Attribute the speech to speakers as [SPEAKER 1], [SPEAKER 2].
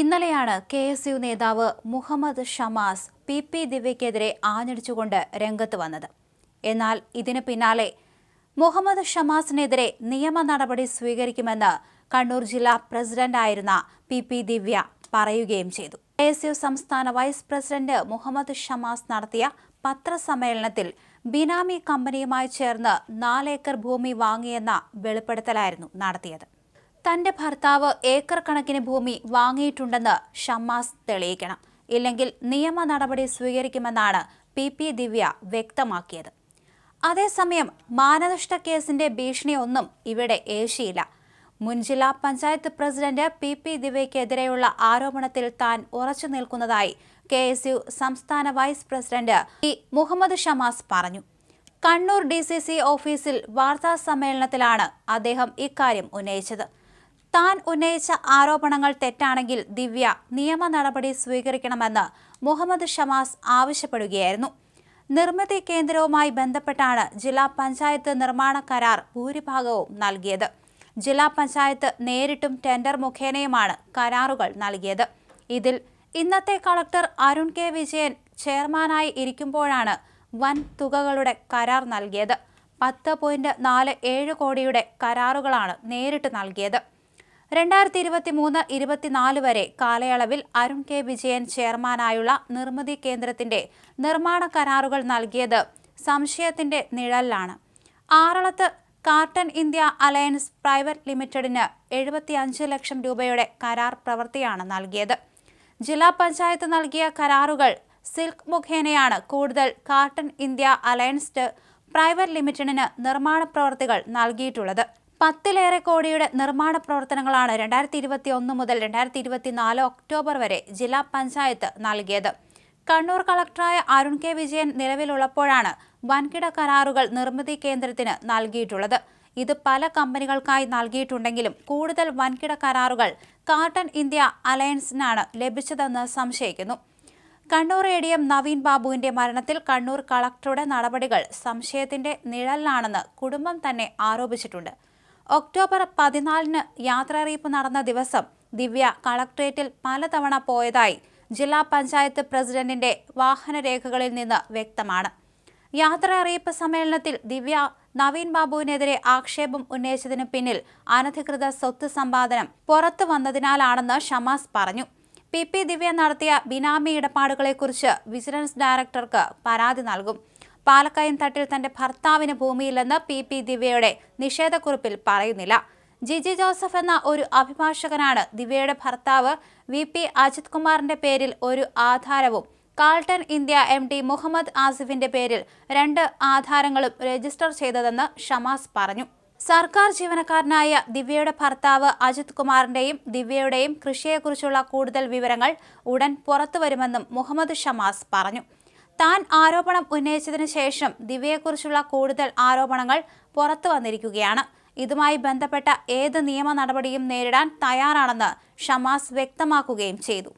[SPEAKER 1] ഇന്നലെയാണ് K S U നേതാവ് Muhammad Shamas P P ദിവ്യക്കെതിരെ ആഞ്ഞടിച്ചുകൊണ്ട് രംഗത്ത് വന്നത്. എന്നാൽ ഇതിന് പിന്നാലെ മുഹമ്മദ് ഷമാസിനെതിരെ നിയമ നടപടി സ്വീകരിക്കുമെന്ന് കണ്ണൂർ ജില്ലാ പ്രസിഡന്റായിരുന്ന പി പി ദിവ്യ പറയുകയും ചെയ്തു. കെ എസ് യു സംസ്ഥാന വൈസ് പ്രസിഡന്റ് മുഹമ്മദ് ഷമാസ് നടത്തിയ പത്രസമ്മേളനത്തിൽ ബിനാമി കമ്പനിയുമായി ചേർന്ന് നാലേക്കർ ഭൂമി വാങ്ങിയെന്ന വെളിപ്പെടുത്തലായിരുന്നു നടത്തിയത്. തന്റെ ഭർത്താവ് ഏക്കർ കണക്കിന് ഭൂമി വാങ്ങിയിട്ടുണ്ടെന്ന് ഷമ്മാസ് തെളിയിക്കണം. ഇല്ലെങ്കിൽ നിയമ നടപടി സ്വീകരിക്കുമെന്നാണ് പി പി ദിവ്യ വ്യക്തമാക്കിയത്. അതേസമയം മാനനഷ്ട കേസിന്റെ ഭീഷണിയൊന്നും ഇവിടെ ഏശിയില്ല. മുൻ ജില്ലാ പഞ്ചായത്ത് പ്രസിഡന്റ് പി പി ദിവ്യക്കെതിരെയുള്ള ആരോപണത്തിൽ താൻ ഉറച്ചു നിൽക്കുന്നതായി കെ എസ് യു സംസ്ഥാന vice president E Muhammad Shamas പറഞ്ഞു. കണ്ണൂർ ഡി സി സി ഓഫീസിൽ വാർത്താ സമ്മേളനത്തിലാണ് അദ്ദേഹം ഇക്കാര്യം ഉന്നയിച്ചത്. താൻ ഉന്നയിച്ച ആരോപണങ്ങൾ തെറ്റാണെങ്കിൽ ദിവ്യ നിയമ നടപടി സ്വീകരിക്കണമെന്ന് മുഹമ്മദ് ഷമാസ് ആവശ്യപ്പെടുകയായിരുന്നു. നിർമ്മിതി കേന്ദ്രവുമായി ബന്ധപ്പെട്ടാണ് ജില്ലാ പഞ്ചായത്ത് നിർമ്മാണ കരാർ ഭൂരിഭാഗവും നൽകിയത്. ജില്ലാ പഞ്ചായത്ത് നേരിട്ടും ടെൻഡർ മുഖേനയുമാണ് കരാറുകൾ നൽകിയത്. ഇതിൽ ഇന്നത്തെ കളക്ടർ അരുൺ കെ. വിജയൻ ചെയർമാനായി ഇരിക്കുമ്പോഴാണ് വൻ തുകകളുടെ കരാർ നൽകിയത്. പത്ത് പോയിന്റ് നാല് ഏഴ് കോടിയുടെ കരാറുകളാണ് നേരിട്ട് നൽകിയത്. രണ്ടായിരത്തി ഇരുപത്തി മൂന്ന് ഇരുപത്തിനാല് വരെ കാലയളവിൽ അരുൺ കെ. വിജയൻ ചെയർമാനായുള്ള നിർമ്മിതി കേന്ദ്രത്തിന്റെ നിർമ്മാണ കരാറുകൾ നൽകിയത് സംശയത്തിന്റെ നിഴലിലാണ്. ആറളത്ത് കാർട്ടൺ ഇന്ത്യ അലയൻസ് പ്രൈവറ്റ് ലിമിറ്റഡിന് എഴുപത്തിയഞ്ച് ലക്ഷം രൂപയുടെ കരാർ പ്രവൃത്തിയാണ് നൽകിയത്. ജില്ലാ പഞ്ചായത്ത് നൽകിയ കരാറുകൾ സിൽക്ക് മുഖേനയാണ് കൂടുതൽ കാർട്ടൺ ഇന്ത്യ അലയൻസ്ഡ് പ്രൈവറ്റ് ലിമിറ്റഡിന് നിർമ്മാണ പ്രവൃത്തികൾ നൽകിയിട്ടുള്ളത്. പത്തിലേറെ കോടിയുടെ നിർമ്മാണ പ്രവർത്തനങ്ങളാണ് രണ്ടായിരത്തി ഇരുപത്തി ഒന്ന് മുതൽ രണ്ടായിരത്തി ഇരുപത്തിനാല് ഒക്ടോബർ വരെ ജില്ലാ പഞ്ചായത്ത് നൽകിയത്. കണ്ണൂർ കളക്ടറായ അരുൺ കെ വിജയൻ നിലവിലുള്ളപ്പോഴാണ് വൻകിട കരാറുകൾ നിർമ്മിതി കേന്ദ്രത്തിന് നൽകിയിട്ടുള്ളത്. ഇത് പല കമ്പനികൾക്കായി നൽകിയിട്ടുണ്ടെങ്കിലും കൂടുതൽ വൻകിട കരാറുകൾ കാർട്ടൺ ഇന്ത്യ അലയൻസിനാണ് ലഭിച്ചതെന്ന് സംശയിക്കുന്നു. Kannur A D M Naveen ബാബുവിന്റെ മരണത്തിൽ കണ്ണൂർ കളക്ടറുടെ നടപടികൾ സംശയത്തിന്റെ നിഴലിലാണെന്ന് കുടുംബം തന്നെ ആരോപിച്ചിട്ടുണ്ട്. ഒക്ടോബർ പതിനാലിന് യാത്രയറിയിപ്പ് നടന്ന ദിവസം ദിവ്യ കളക്ട്രേറ്റിൽ പലതവണ പോയതായി ജില്ലാ പഞ്ചായത്ത് പ്രസിഡന്റിന്റെ വാഹനരേഖകളിൽ നിന്ന് വ്യക്തമാണ്. യാത്ര അറിയിപ്പ് സമ്മേളനത്തിൽ ദിവ്യ നവീൻ ബാബുവിനെതിരെ ആക്ഷേപം ഉന്നയിച്ചതിന് പിന്നിൽ അനധികൃത സ്വത്ത് സമ്പാദനം പുറത്തു വന്നതിനാലാണെന്ന് ഷമാസ് പറഞ്ഞു. പി പി ദിവ്യ നടത്തിയ ബിനാമി ഇടപാടുകളെക്കുറിച്ച് വിജിലൻസ് ഡയറക്ടർക്ക് പരാതി നൽകും. പാലക്കയം തട്ടിൽ തന്റെ ഭർത്താവിന് ഭൂമിയില്ലെന്ന് പി പി ദിവ്യയുടെ നിഷേധക്കുറിപ്പിൽ പറയുന്നില്ല. ജിജി ജോസഫ് എന്ന ഒരു അഭിഭാഷകനാണ് ദിവ്യയുടെ ഭർത്താവ് വി പി അജിത് കുമാറിന്റെ പേരിൽ ഒരു ആധാരവും Carlton India M D Muhammad ആസിഫിന്റെ പേരിൽ രണ്ട് ആധാരങ്ങളും രജിസ്റ്റർ ചെയ്തതെന്ന് ഷമാസ് പറഞ്ഞു. സർക്കാർ ജീവനക്കാരനായ ദിവ്യയുടെ ഭർത്താവ് അജിത് കുമാറിന്റെയും ദിവ്യയുടെയും കൃഷിയെക്കുറിച്ചുള്ള കൂടുതൽ വിവരങ്ങൾ ഉടൻ പുറത്തുവരുമെന്നും മുഹമ്മദ് ഷമാസ് പറഞ്ഞു. താൻ ആരോപണം ഉന്നയിച്ചതിനു ശേഷം ദിവ്യയെക്കുറിച്ചുള്ള കൂടുതൽ ആരോപണങ്ങൾ പുറത്തു വന്നിരിക്കുകയാണ്. ഇതുമായി ബന്ധപ്പെട്ട ഏത് നിയമ നടപടിയും നേരിടാൻ തയ്യാറാണെന്ന് ഷമാസ് വ്യക്തമാക്കുകയും ചെയ്തു.